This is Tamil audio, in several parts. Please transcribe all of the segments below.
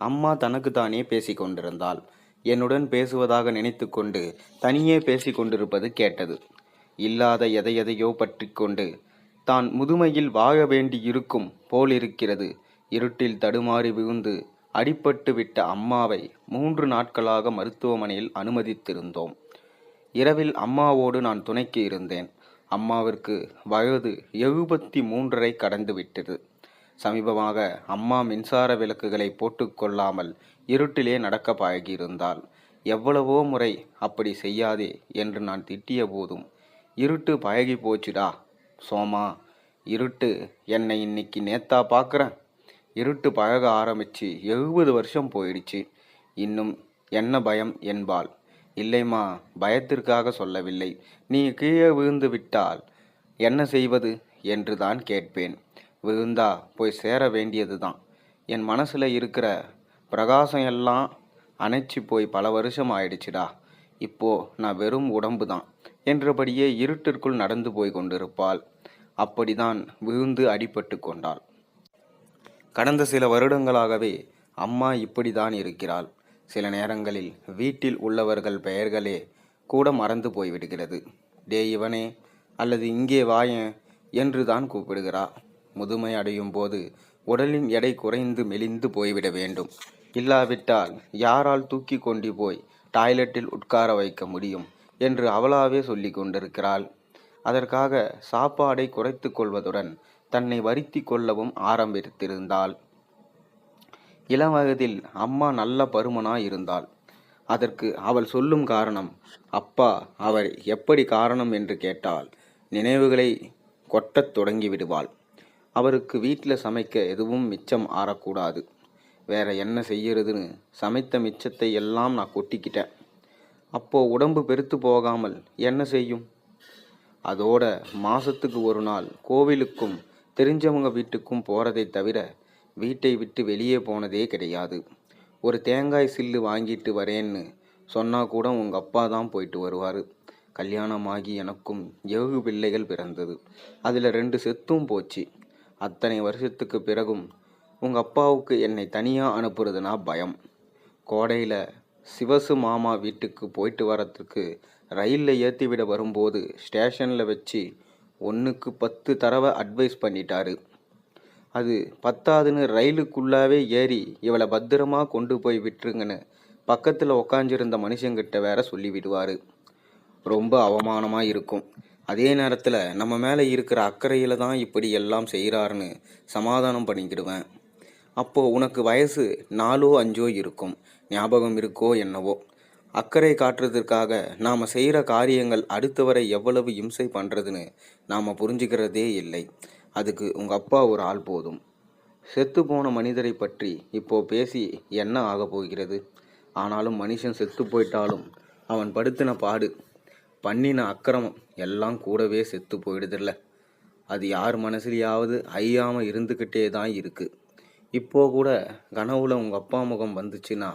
அம்மா தனக்குத்தானே பேசி கொண்டிருந்தாள் என்னுடன் பேசுவதாக நினைத்துக்கொண்டு தனியே பேசி கொண்டிருப்பது கேட்டது. இல்லாத எதையெதையோ பற்றி கொண்டு தான் முதுமையில் வாழ வேண்டியிருக்கும் போலிருக்கிறது. இருட்டில் தடுமாறி விழுந்து அடிபட்டு விட்ட அம்மாவை மூன்று நாட்களாக மருத்துவமனையில் அனுமதித்திருந்தோம். இரவில் அம்மாவோடு நான் துணைக்கு இருந்தேன். அம்மாவிற்கு வயது எழுபத்தி மூன்றரை கடந்து விட்டது சமீபமாக அம்மா மின்சார விளக்குகளை போட்டுக்கொள்ளாமல் இருட்டிலே நடக்க பழகியிருந்தாள் எவ்வளவோ முறை அப்படி செய்யாதே என்று நான் திட்டிய போதும் இருட்டு பழகி போச்சுடா சோமா இருட்டு என்னை இன்னைக்கு நேத்தா பார்க்குறேன் இருட்டு பழக ஆரம்பிச்சு எழுபது வருஷம் போயிடுச்சு. இன்னும் என்ன பயம் என்பாள். இல்லைம்மா பயத்திற்காக சொல்லவில்லை. நீ கீழே விழுந்து விட்டால் என்ன செய்வது? என்று தான் கேட்பேன். விழுந்தா போய் சேர வேண்டியது தான் என் மனசில் இருக்கிற பிரகாசம் எல்லாம் அணைச்சி போய் பல வருஷம் ஆயிடுச்சுடா. இப்போ நான் வெறும் உடம்பு தான் என்றபடியே இருட்டிற்குள் நடந்து போய் கொண்டிருப்பாள். அப்படிதான் விழுந்து அடிபட்டு கொண்டாள். கடந்த சில வருடங்களாகவே அம்மா இப்படிதான் இருக்கிறாள். சில நேரங்களில் வீட்டில் உள்ளவர்கள் பெயர்களே கூட மறந்து போய்விடுகிறது. டே இவனே அல்லது இங்கே வாயன் என்று தான் கூப்பிடுகிறா. முதுமை அடையும் போது உடலின் எடை குறைந்து மெலிந்து போய்விட வேண்டும். இல்லாவிட்டால் யாரால் தூக்கி கொண்டு போய் டாய்லெட்டில் உட்கார வைக்க முடியும் என்று அவளாவே சொல்லி கொண்டிருக்கிறாள். அதற்காக சாப்பாடை குறைத்து கொள்வதுடன் தன்னை வருத்தி கொள்ளவும் ஆரம்பித்திருந்தாள். இளம் வயதில் அம்மா நல்ல பருமனாய் இருந்தாள். அதற்கு அவள் சொல்லும் காரணம் அப்பா அவர் எப்படி காரணம்? என்று கேட்டால் நினைவுகளை கொட்டத் தொடங்கி விடுவாள். அவருக்கு வீட்டில் சமைக்க எதுவும் மிச்சம் ஆறக்கூடாது. வேற என்ன செய்யறதுன்னு சமைத்த மிச்சத்தை எல்லாம் நான் கொட்டிக்கிட்டேன். அப்போ உடம்பு பெருத்து போகாமல் என்ன செய்யும்? அதோட மாசத்துக்கு ஒரு நாள் கோவிலுக்கும் தெரிஞ்சவங்க வீட்டுக்கும் போறதை தவிர வீட்டை விட்டு வெளியே போனதே கிடையாது. ஒரு தேங்காய் சில்லு வாங்கிட்டு வரேன்னு சொன்னால் கூட உங்க அப்பா தான் போயிட்டு வருவார். கல்யாணமாகி எனக்கும் ஏழு பிள்ளைகள் பிறந்தது. அதில் ரெண்டு செத்தும் போச்சு. அத்தனை வருஷத்துக்கு பிறகும் உங்கள் அப்பாவுக்கு என்னை தனியாக அனுப்புறதுனா பயம். கோடையில் சிவசு மாமா வீட்டுக்கு போயிட்டு வரத்துக்கு ரயிலில் ஏற்றி விட வரும்போது ஸ்டேஷனில் வச்சு ஒன்றுக்கு பத்து தடவை அட்வைஸ் பண்ணிட்டாரு. அது பத்தாதுன்னு ரயிலுக்குள்ளாவே ஏறி இவளை பத்திரமா கொண்டு போய் விட்டுருங்கன்னு பக்கத்தில் உக்காஞ்சிருந்த மனுஷங்கிட்ட வேற சொல்லிவிடுவார். ரொம்ப அவமானமாக இருக்கும். அதே நேரத்தில் நம்ம மேலே இருக்கிற அக்கறையில் தான் இப்படி எல்லாம் செய்கிறாருன்னு சமாதானம் பண்ணிக்கிடுவேன். அப்போது உனக்கு வயசு நாலோ அஞ்சோ இருக்கும். ஞாபகம் இருக்கோ என்னவோ. அக்கறை காட்டுறதுக்காக நாம் செய்கிற காரியங்கள் அடுத்தவரை எவ்வளவு இம்சை பண்ணுறதுன்னு நாம் புரிஞ்சுக்கிறதே இல்லை. அதுக்கு உங்கள் அப்பா ஒரு ஆள் போதும். செத்து போன மனிதரை பற்றி இப்போ பேசி என்ன ஆக போகிறது? ஆனாலும் மனுஷன் செத்து போயிட்டாலும் அவன் படுத்தின பாடு பண்ணின அக்கிரமம் எல்லாம் கூடவே செத்து போயிடுதில்ல. அது யார் மனசுலையாவது ஐயாமல் இருந்துக்கிட்டே தான் இருக்குது இப்போ கூட கனவுல உங்கள் அப்பா முகம் வந்துச்சுன்னா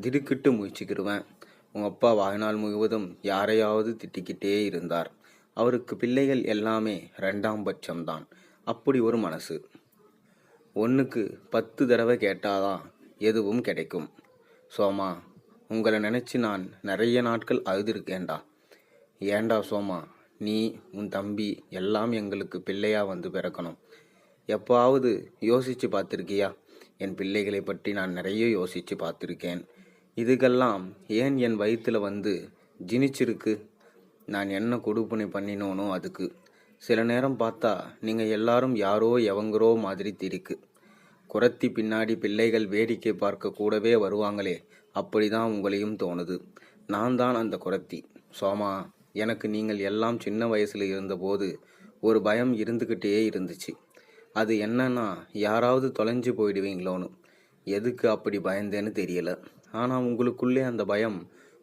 திடுக்கிட்டு முயற்சிக்கிடுவேன் உங்கள் அப்பா வாழ்நாள் முழுவதும் யாரையாவது திட்டிக்கிட்டே இருந்தார். அவருக்கு பிள்ளைகள் எல்லாமே ரெண்டாம் பட்சம்தான். அப்படி ஒரு மனசு. ஒன்றுக்கு பத்து தடவை கேட்டாதான் எதுவும் கிடைக்கும். சோமா உங்களை நினச்சி நான் நிறைய நாட்கள் அழுதுருக்கேன்டா. ஏண்டா சோமா? நீ உன் தம்பி எல்லாம் எங்களுக்கு பிள்ளையாக வந்து பிறக்கணும். எப்பாவது யோசித்து பார்த்துருக்கியா? என் பிள்ளைகளை பற்றி நான் நிறைய யோசித்து பார்த்துருக்கேன். இதுக்கெல்லாம் ஏன் என் வயிற்றுல வந்து ஜினிச்சிருக்கு? நான் என்ன கொடுப்பனை பண்ணினோனோ அதுக்கு. சில நேரம் பார்த்தா நீங்கள் எல்லாரும் யாரோ எவங்குறோ மாதிரி திரிக்கு. குரத்தி பின்னாடி பிள்ளைகள் வேடிக்கை பார்க்க கூடவே வருவாங்களே அப்படிதான் உங்களையும் தோணுது. நான் தான் அந்த குரத்தி. சோமா எனக்கு நீங்கள் எல்லாம் சின்ன வயசில் இருந்தபோது ஒரு பயம் இருந்துக்கிட்டே இருந்துச்சு. அது என்னன்னா யாராவது தொலைஞ்சு போயிடுவீங்களோன்னு. எதுக்கு அப்படி பயந்தேன்னு தெரியல. ஆனால் உங்களுக்குள்ளே அந்த பயம்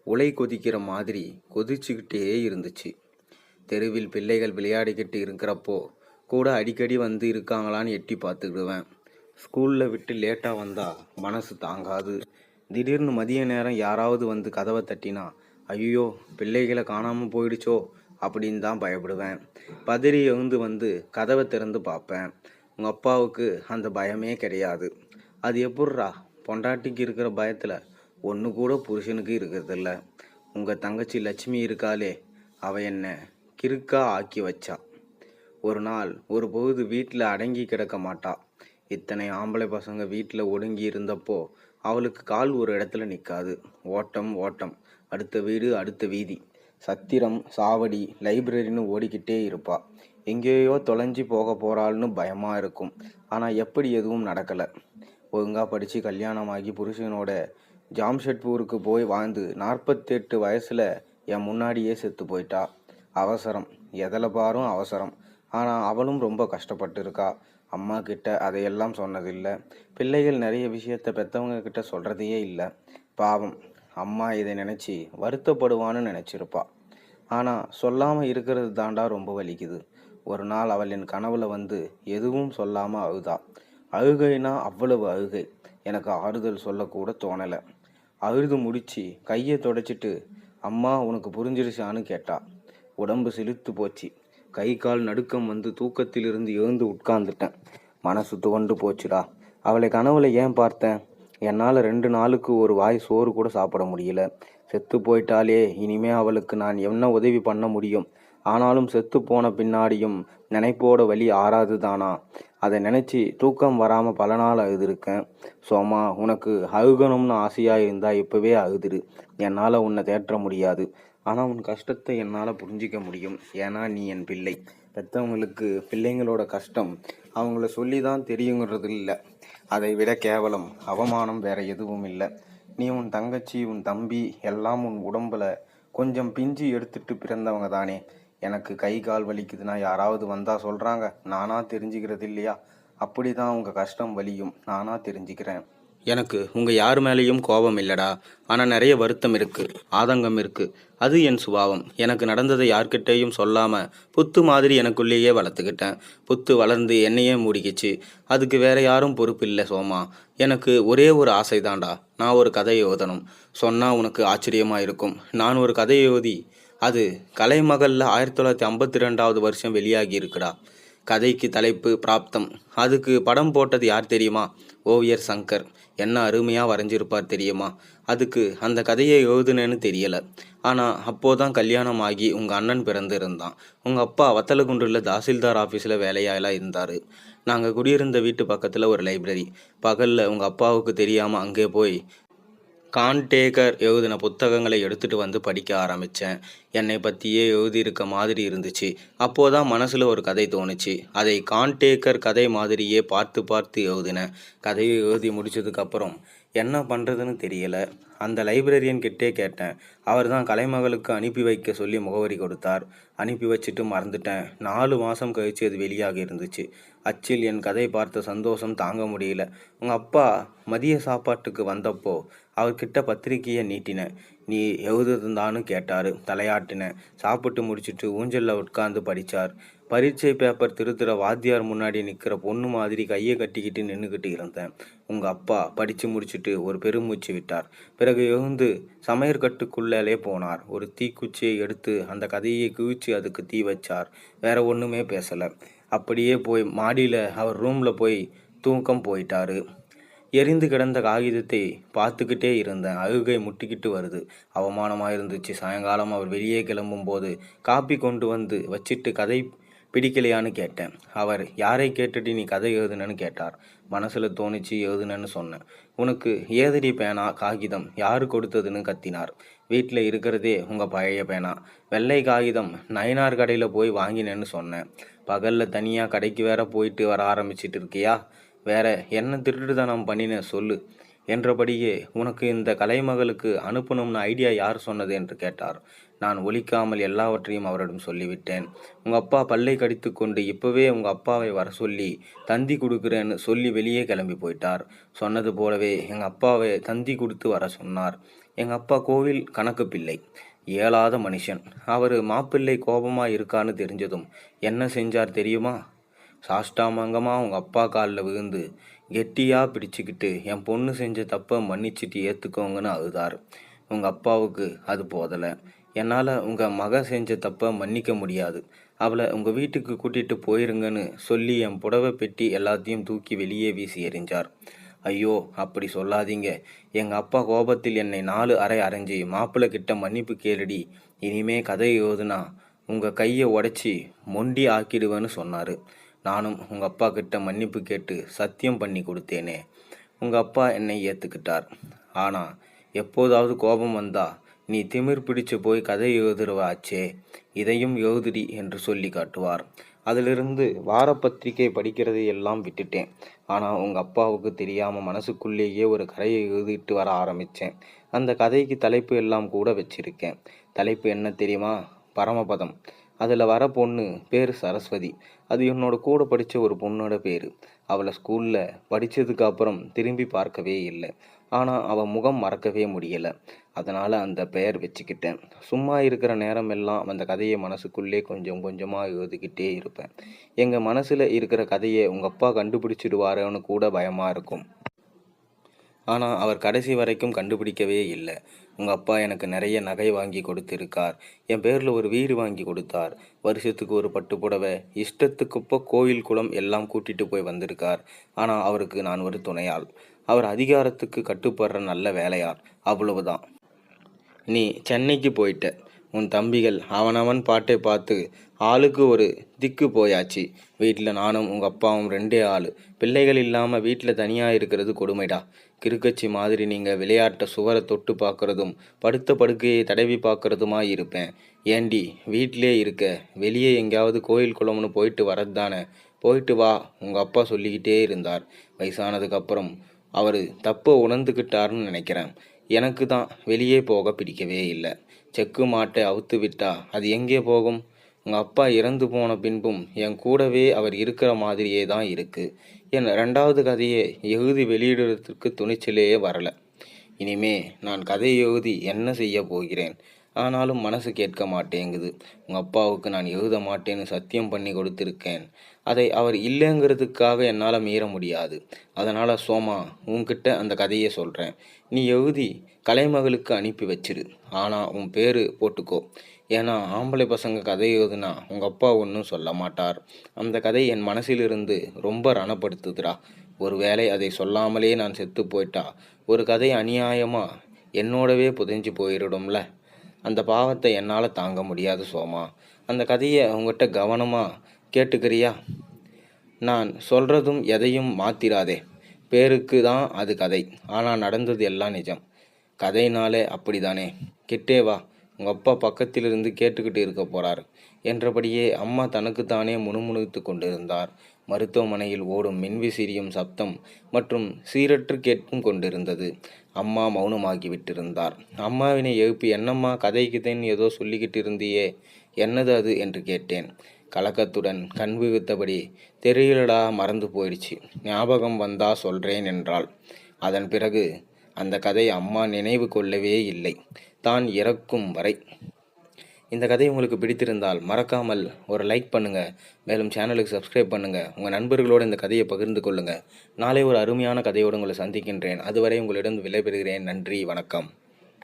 உலை கொதிக்கிற மாதிரி கொதிச்சுக்கிட்டே இருந்துச்சு. தெருவில் பிள்ளைகள் விளையாடிக்கிட்டு இருக்கிறப்போ கூட அடிக்கடி வந்து இருக்காங்களான்னு எட்டி பார்த்துக்கிடுவேன். ஸ்கூலில் விட்டு லேட்டாக வந்தால் மனசு தாங்காது. திடீர்னு மதிய நேரம் யாராவது வந்து கதவை தட்டினா ஐயோ பிள்ளைகளை காணாமல் போயிடுச்சோ அப்படின்னு தான் பயப்படுவேன். பதறி எழுந்து வந்து கதவை திறந்து பார்ப்பேன். உங்கள் அப்பாவுக்கு அந்த பயமே கிடையாது. அது எப்பட்றா? பொண்டாட்டிக்கு இருக்கிற பயத்தில் ஒன்று கூட புருஷனுக்கு இருக்கிறதில்ல. உங்கள் தங்கச்சி லட்சுமி இருக்காளே அவ என்ன கிறுக்கா ஆக்கி வச்சா. ஒரு நாள் ஒரு பொழுது வீட்டில் அடங்கி கிடக்க மாட்டா. இத்தனை ஆம்பளை பசங்க வீட்டில் ஒடுங்கி இருந்தப்போ அவளுக்கு கால் ஒரு இடத்துல நிற்காது ஓட்டம் ஓட்டம். அடுத்த வீடு அடுத்த வீதி. சத்திரம் சாவடி லைப்ரரின்னு ஓடிக்கிட்டே இருப்பா. எங்கேயோ தொலைஞ்சி போக போகிறாள்னு பயமாக இருக்கும். ஆனால் எப்படி எதுவும் நடக்கலை. ஒழுங்காக படித்து கல்யாணமாகி புருஷனோட ஜாம்ஷெட்பூருக்கு போய் வாழ்ந்து நாற்பத்தெட்டு வயசில் என் முன்னாடியே செத்து போயிட்டா. அவசரம். எதில் பாரும் அவசரம். ஆனால் அவளும் ரொம்ப கஷ்டப்பட்டு இருக்கா அம்மா கிட்ட அதையெல்லாம் சொன்னதில்லை. பிள்ளைகள் நிறைய விஷயத்த பெற்றவங்க கிட்ட சொல்கிறதையே இல்லை. பாவம். அம்மா இதை நினச்சி வருத்தப்படுவான்னு நினச்சிருப்பா. ஆனால் சொல்லாமல் இருக்கிறது தாண்டா ரொம்ப வலிக்குது. ஒரு நாள் அவள் என் கனவுல வந்து எதுவும் சொல்லாமல் அழுதா. அழுகைனா அவ்வளவு அழுகை. எனக்கு ஆறுதல் சொல்லக்கூட தோணலை. அழுது முடித்து கையை தொடச்சிட்டு அம்மா உனக்கு புரிஞ்சிருச்சான்னு கேட்டா. உடம்பு செலுத்து போச்சு. கை கால் நடுக்கம் வந்து தூக்கத்திலிருந்து எழுந்து உட்கார்ந்துட்டேன். மனசு துவண்டு போச்சுடா. அவளை கனவுல ஏன் பார்த்தேன்? என்னால் ரெண்டு நாளுக்கு ஒரு வாய் சோறு கூட சாப்பிட முடியல. செத்து போயிட்டாலே இனிமே அவளுக்கு நான் என்ன உதவி பண்ண முடியும்? ஆனாலும் செத்து போன பின்னாடியும் நினைப்போட வழி ஆறாது தானா? அதை நினச்சி தூக்கம் வராமல் பல நாள் அழுதுருக்கேன். சோமா உனக்கு அழுகணும்னு ஆசையாக இருந்தால் இப்போவே அழுதுரு. என்னால் உன்னை தேற்ற முடியாது. ஆனால் உன் கஷ்டத்தை என்னால் புரிஞ்சிக்க முடியும். ஏன்னா நீ என் பிள்ளை. பெற்றவங்களுக்கு பிள்ளைங்களோட கஷ்டம். அவங்கள சொல்லி தான் தெரியுங்கிறது இல்லை அதை விட கேவலம். அவமானம் வேற எதுவும் இல்லை நீ உன் தங்கச்சி உன் தம்பி எல்லாம் உன் உடம்புல கொஞ்சம் பிஞ்சு எடுத்துட்டு பிறந்தவங்க தானே. எனக்கு கை கால் வலிக்குதுன்னா யாராவது வந்தா சொல்றாங்க. நானா தெரிஞ்சுக்கிறது இல்லையா அப்படிதான் உங்க கஷ்டம் வலியும். நானா தெரிஞ்சுக்கிறேன். எனக்கு உங்கள் யார் மேலேயும் கோபம் இல்லடா. ஆனால் நிறைய வருத்தம் இருக்குது ஆதங்கம் இருக்குது அது என் சுபாவம். எனக்கு நடந்ததை யார்கிட்டேயும் சொல்லாமல் புத்து மாதிரி எனக்குள்ளேயே வளர்த்துக்கிட்டேன். புத்து வளர்ந்து என்னையே மூடிக்கிச்சு. அதுக்கு வேற யாரும் பொறுப்பு இல்லை சோமா. எனக்கு ஒரே ஒரு ஆசை தான்டா நான் ஒரு கதையை எழுதணும். சொன்னால் உனக்கு ஆச்சரியமாக இருக்கும். நான் ஒரு கதையை எழுதி அது கலைமகளில் ஆயிரத்தி தொள்ளாயிரத்தி ஐம்பத்தி ரெண்டாவது வருஷம் வெளியாகி இருக்குடா. கதைக்கு தலைப்பு பிராப்தம். அதுக்கு படம் போட்டது யார் தெரியுமா? ஓவியர் சங்கர். என்ன அருமையாக வரைஞ்சிருப்பார் தெரியுமா? அதுக்கு அந்த கதையை எழுதுனேன்னு தெரியலை. ஆனால் அப்போதான் கல்யாணம் ஆகி உங்கள் அண்ணன் பிறந்து இருந்தான் உங்கள் அப்பா வத்தலகுண்டில் தாசில்தார் ஆஃபீஸில் வேலையாலாம் இருந்தார். நாங்கள் குடியிருந்த வீட்டு பக்கத்தில் ஒரு லைப்ரரி. பகலில் உங்கள் அப்பாவுக்கு தெரியாமல் அங்கே போய் கான்டேகர் எழுதின புத்தகங்களை எடுத்துட்டு வந்து படிக்க ஆரம்பித்தேன் என்னை பற்றியே எழுதியிருக்க மாதிரி இருந்துச்சு. அப்போதான் மனசில் ஒரு கதை தோணுச்சு. அதை கான்டேக்கர் கதை மாதிரியே பார்த்து பார்த்து எழுதினேன். கதையை எழுதி முடிச்சதுக்கப்புறம் என்ன பண்ணுறதுன்னு தெரியலை. அந்த லைப்ரரியன் கிட்டே கேட்டேன். அவர் தான் கலைமகளுக்கு அனுப்பி வைக்க சொல்லி முகவரி கொடுத்தார். அனுப்பி வச்சுட்டு மறந்துட்டேன். நாலு மாதம் கழித்து அது வெளியாக இருந்துச்சு. அச்சில் என் கதை பார்த்த சந்தோஷம் தாங்க முடியல. உங்கள் அப்பா மதிய சாப்பாட்டுக்கு வந்தப்போ அவர்கிட்ட பத்திரிக்கையை நீட்டினேன் நீ எழுதுதான்னு கேட்டார். தலையாட்டினேன் சாப்பிட்டு முடிச்சிட்டு ஊஞ்சலில் உட்கார்ந்து படித்தார் பரீட்சை பேப்பர் திருத்துற வாத்தியார் முன்னாடி நிற்கிற பொண்ணு மாதிரி கையை கட்டிக்கிட்டு நின்றுக்கிட்டு இருந்தேன். உங்கள் அப்பா படித்து முடிச்சுட்டு ஒரு பெருமூச்சு விட்டார். பிறகு எழுந்து சமையற்கட்டுக்குள்ளே போனார். ஒரு தீக்குச்சியை எடுத்து அந்த கதையை குவிச்சு அதுக்கு தீ வச்சார். வேற ஒன்றுமே பேசலை. அப்படியே போய் மாடியில் அவர் ரூமில் போய் தூக்கம் போயிட்டாரு. எரிந்து கிடந்த காகிதத்தை பார்த்துக்கிட்டே இருந்தேன் அழுகை முட்டிக்கிட்டு வருது. அவமானமாக இருந்துச்சு சாயங்காலம் அவர் வெளியே கிளம்பும்போது காப்பி கொண்டு வந்து வச்சிட்டு கதை பிடிக்கலையான்னு கேட்டேன். அவர் யாரை கேட்டுட்டு நீ கதை எழுதுனன்னு கேட்டார். மனசில் தோணிச்சு எழுதுனன்னு சொன்னேன். உனக்கு ஏதடி பேனா? காகிதம் யார் கொடுத்ததுன்னு கத்தினார். வீட்டில் இருக்கிறதே உங்கள் பழைய பேனா. வெள்ளை காகிதம் நயனார் கடையில் போய் வாங்கினேன்னு சொன்னேன். பகலில் தனியாக கடைக்கு வேற போயிட்டு வர ஆரம்பிச்சிட்டு இருக்கியா? வேற என்ன திருட்டுத்தனம் பண்ணின சொல்லு என்றபடியே உனக்கு இந்த கலைமகளுக்கு அனுப்பணும்னு ஐடியா யார் சொன்னது என்று கேட்டார். நான் ஒழிக்காமல் எல்லாவற்றையும் அவரிடம் சொல்லிவிட்டேன். உங்கள் அப்பா பல்லை கடித்து கொண்டு இப்போவே உங்கள் அப்பாவை வர சொல்லி தந்தி கொடுக்குறேன்னு சொல்லி வெளியே கிளம்பி போயிட்டார். சொன்னது போலவே எங்கள் அப்பாவை தந்தி கொடுத்து வர சொன்னார். எங்கள் அப்பா கோவில் கணக்கு பிள்ளை. இயலாத மனுஷன். அவர் மாப்பிள்ளை கோபமாக இருக்கான்னு தெரிஞ்சதும் என்ன செஞ்சார் தெரியுமா? சாஷ்டாமங்கமாக உங்கள் அப்பா காலில் விழுந்து கெட்டியாக பிடிச்சிக்கிட்டு என் பொண்ணு செஞ்ச தப்பை மன்னிச்சிட்டு ஏற்றுக்கோங்கன்னு அழுதார். உங்கள் அப்பாவுக்கு அது போதலை. என்னால் உங்கள் மக செஞ்ச தப்பை மன்னிக்க முடியாது. அவளை உங்கள் வீட்டுக்கு கூட்டிகிட்டு போயிருங்கன்னு சொல்லி என் புடவை பெட்டி எல்லாத்தையும் தூக்கி வெளியே வீசி எறிஞ்சார். ஐயோ அப்படி சொல்லாதீங்க. எங்கள் அப்பா கோபத்தில் என்னை நாலு அறை அரைஞ்சி மாப்பிள்ளை கிட்ட மன்னிப்பு கேளுடி. இனிமே கதை எழுதுனா உங்கள் கையை உடச்சி மொண்டி ஆக்கிடுவேன்னு சொன்னார். நானும் உங்கள் அப்பா கிட்ட மன்னிப்பு கேட்டு சத்தியம் பண்ணி கொடுத்தேனே. உங்கள் அப்பா என்னை ஏற்றுக்கிட்டார் ஆனால் எப்போதாவது கோபம் வந்தா நீ திமிர் பிடிச்சு போய் கதை எழுதுறவாச்சே இதையும் எழுதுடி என்று சொல்லி காட்டுவார். அதிலிருந்து வார பத்திரிகை படிக்கிறதை எல்லாம் விட்டுட்டேன். ஆனால் உங்கள் அப்பாவுக்கு தெரியாமல் மனசுக்குள்ளேயே ஒரு கதையை எழுதிட்டு வர ஆரம்பித்தேன் அந்த கதைக்கு தலைப்பு எல்லாம் கூட வச்சிருக்கேன். தலைப்பு என்ன தெரியுமா? பரமபதம். அதில் வர பொண்ணு பேர் சரஸ்வதி. அது என்னோட கூட படித்த ஒரு பொண்ணோட பேர். அவளை ஸ்கூலில் படித்ததுக்கு அப்புறம் திரும்பி பார்க்கவே இல்லை. ஆனால் அவள் முகம் மறக்கவே முடியலை. அதனால் அந்த பெயர் வச்சுக்கிட்டேன். சும்மா இருக்கிற நேரம் எல்லாம் அந்த கதையை மனசுக்குள்ளே கொஞ்சம் கொஞ்சமாக எழுதிக்கிட்டே இருப்பேன். எங்கள் மனசில் இருக்கிற கதையை உங்கள் அப்பா கண்டுபிடிச்சிடுவாரோன்னு கூட பயமாக இருக்கும். ஆனால் அவர் கடைசி வரைக்கும் கண்டுபிடிக்கவே இல்லை. உங்கள் அப்பா எனக்கு நிறைய நகை வாங்கி கொடுத்துருக்கார். என் பேரில் ஒரு வீடு வாங்கி கொடுத்தார். வருஷத்துக்கு ஒரு பட்டு புடவை இஷ்டத்துக்குப்போ கோயில் குளம் எல்லாம் கூட்டிட்டு போய் வந்திருக்கார். ஆனால் அவருக்கு நான் ஒரு துணையாள். அவர் அதிகாரத்துக்கு கட்டுப்படுற நல்ல வேலையார் அவ்வளவுதான். நீ சென்னைக்கு போயிட்ட. உன் தம்பிகள் அவனவன் பாட்டை பார்த்து ஆளுக்கு ஒரு திக்கு போயாச்சு. வீட்டில் நானும் உங்கள் அப்பாவும் ரெண்டே ஆள். பிள்ளைகள் இல்லாமல் வீட்டில் தனியாக இருக்கிறது கொடுமைடா. கிறுக்கச்சி மாதிரி நீங்கள் விளையாட்ட சுவரை தொட்டு பார்க்குறதும் படுத்த படுக்கையை தடவி பார்க்குறதுமா இருப்பேன். ஏண்டி வீட்டிலே இருக்க வெளியே எங்கேயாவது கோயில் குளம்னு போயிட்டு வரது தானே போயிட்டு வா உங்கள் அப்பா சொல்லிக்கிட்டே இருந்தார். வயசானதுக்கப்புறம் அவர் தப்பை உணர்ந்துக்கிட்டாருன்னு நினைக்கிறேன். எனக்கு தான் வெளியே போக பிடிக்கவே இல்லை. செக்கு மாட்டை அவுத்து விட்டா? அது எங்கே போகும்? உங்கள் அப்பா இறந்து போன பின்பும் என் கூடவே அவர் இருக்கிற மாதிரியே தான் இருக்குது என் ரெண்டாவது கதையை எழுதி வெளியிடுறதுக்கு துணிச்சலேயே வரல. இனிமே நான் கதை எழுதி என்ன செய்ய போகிறேன்? ஆனாலும் மனசு கேட்க மாட்டேங்குது. உங்கள் அப்பாவுக்கு நான் எழுத மாட்டேன்னு சத்தியம் பண்ணி கொடுத்துருக்கேன். அதை அவர் இல்லைங்கிறதுக்காக என்னால் மீற முடியாது. அதனால் சோமா உன்கிட்ட அந்த கதையை சொல்கிறேன் நீ எழுதி கலைமகளுக்கு அனுப்பி வச்சிரு. ஆனால் உன் பேர் போட்டுக்கோ. ஏன்னா ஆம்பளை பசங்க கதை எழுதுனா உங்கள் அப்பா ஒன்றும் சொல்ல மாட்டார். அந்த கதை என் மனசிலிருந்து ரொம்ப ரணப்படுத்துதுடா. ஒருவேளை அதை சொல்லாமலே நான் செத்து போயிட்டா ஒரு கதை அநியாயமாக என்னோடவே புதைஞ்சு போயிடும்ல அந்த பாவத்தை என்னால் தாங்க முடியாது சோமா. அந்த கதையை உங்ககிட்ட கவனமாக கேட்டுக்கிறியா? நான் சொல்கிறதும் எதையும் மாத்திராதே. பேருக்கு தான் அது கதை. ஆனால் நடந்தது எல்லாம் நிஜம். கதைனாலே அப்படிதானே. கிட்டே வா. உங்கள் அப்பா பக்கத்திலிருந்து கேட்டுக்கிட்டு இருக்க போகிறார் என்றபடியே அம்மா தனக்குத்தானே முணுமுணுத்து கொண்டிருந்தார். மருத்துவமனையில் ஓடும் மின்விசிறியும் சப்தம் மற்றும் சீரற்று கேட்பும் கொண்டிருந்தது. அம்மா மௌனமாகி விட்டிருந்தார் அம்மாவினை எழுப்பி என்னம்மா கதை கிதைன்னு ஏதோ சொல்லிக்கிட்டு இருந்தியே என்னது அது? என்று கேட்டேன். கலக்கத்துடன் கண் விழித்தபடி தெரியலடா மறந்து போயிடுச்சு. ஞாபகம் வந்தா சொல்றேன் என்றாள். அதன் பிறகு அந்த கதை அம்மா நினைவு கொள்ளவே இல்லை. தான் இறக்கும் வரை இந்த கதை உங்களுக்கு பிடித்திருந்தால் மறக்காமல் ஒரு லைக் பண்ணுங்கள் மேலும் சேனலுக்கு சப்ஸ்கிரைப் பண்ணுங்கள் உங்கள் நண்பர்களோடு இந்த கதையை பகிர்ந்து கொள்ளுங்கள் நாளை ஒரு அருமையான கதையோடு உங்களை சந்திக்கின்றேன். அதுவரை உங்களிடம் விடைபெறுகிறேன். நன்றி வணக்கம்.